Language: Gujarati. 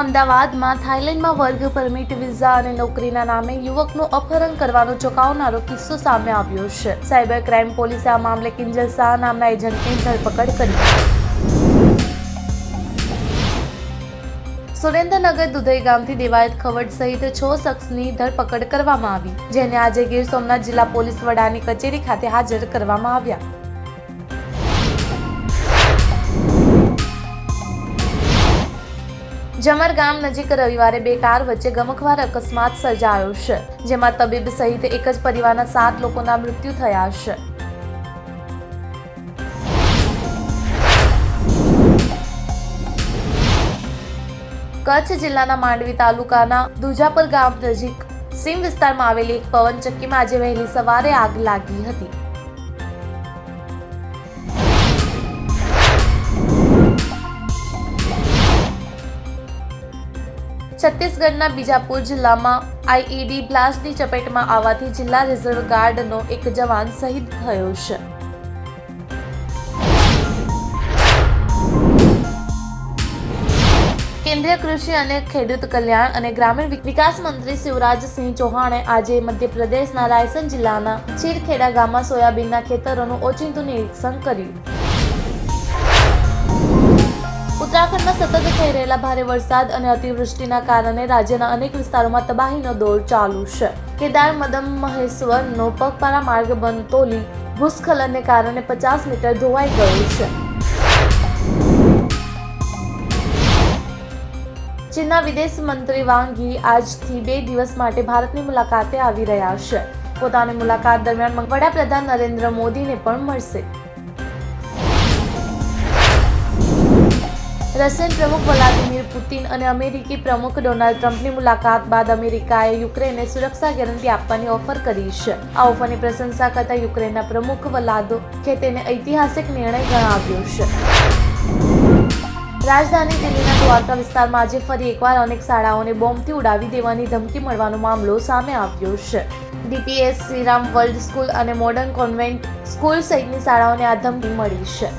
અમદાવાદમાં થાઇલેન્ડમાં વર્ગ પરમિટ વિઝા અને નોકરીના નામે યુવકનું અપહરણ કરવાનો ચોંકાવનારો કિસ્સો સામે આવ્યો છે. સાયબર ક્રાઇમ પોલીસે આ મામલે કિંજલ શાહ નામના એજન્ટની ધરપકડ કરી. સુરેન્દ્રનગર દુધઈ ગામથી દેવાયત ખવડ સહિત છ શખ્સની ધરપકડ કરવામાં આવી, જેને આજે ગીર સોમનાથ જિલ્લા પોલીસ વડાની કચેરી ખાતે હાજર કરવામાં આવ્યા. જમર ગામ નજીક રવિવારે બે કાર વચ્ચે ગમખવાર અકસ્માત સર્જાયો છે, જેમાં તબીબ સહિત એક જ પરિવારના સાત લોકોના મૃત્યુ થયા છે. કચ્છ જિલ્લાના માંડવી તાલુકાના દુજાપર ગામ નજીક સીમ વિસ્તારમાં આવેલી એક પવનચક્કીમાં આજે વહેલી સવારે આગ લાગી હતી. છત્તીસગઢના બીજાપુર જિલ્લામાં આઈઈડી બ્લાસ્ટની ચપેટમાં આવવાથી જિલ્લા રિઝર્વ ગાર્ડનો એક જવાન શહીદ થયો છે. કેન્દ્રીય કૃષિ અને ખેડૂત કલ્યાણ અને ગ્રામીણ વિકાસ મંત્રી શિવરાજસિંહ ચૌહાણે આજે મધ્યપ્રદેશના રાયસન જિલ્લાના ચીરખેડા ગામમાં સોયાબીનના ખેતરોનું ઓચિંતું નિરીક્ષણ કર્યું. ઉત્તરાખંડમાં સતત થઈ રહેલા ભારે વરસાદ અને અતિવૃષ્ટિના કારણે રાજ્યના અનેક વિસ્તારોમાં તબાહીનો દોર ચાલુ છે. કેદાર, મદમ મહેશ્વરનો પગપાળા માર્ગ બનતોલી ભૂસ્ખલનને કારણે પચાસ મીટર ધોવાઈ ગયો છે. ચીનના વિદેશ મંત્રી વાંગી આજથી બે દિવસ માટે ભારતની મુલાકાતે આવી રહ્યા છે. પોતાની મુલાકાત દરમિયાન વડાપ્રધાન નરેન્દ્ર મોદીને પણ મળશે. રશિયન પ્રમુખ વ્લાદિમીર પુતિન અને અમેરિકી પ્રમુખ ડોનાલ્ડ ટ્રમ્પની મુલાકાત બાદ અમેરિકાએ યુક્રેનને સુરક્ષા ગેરંટી આપવાની ઓફર કરી છે. આ ઓફરની પ્રશંસા કરતા યુક્રેનના પ્રમુખ વલાદો કે તેને ઐતિહાસિક નિર્ણય ગણાવ્યો છે. રાજધાની દિલ્હીના દ્વારકા વિસ્તારમાં આજે ફરી એકવાર અનેક શાળાઓને બોમ્બથી ઉડાવી દેવાની ધમકી મળવાનો મામલો સામે આવ્યો છે. DPS, Shriram world school and modern convent school સહિતની શાળાઓને આ ધમકી મળી છે.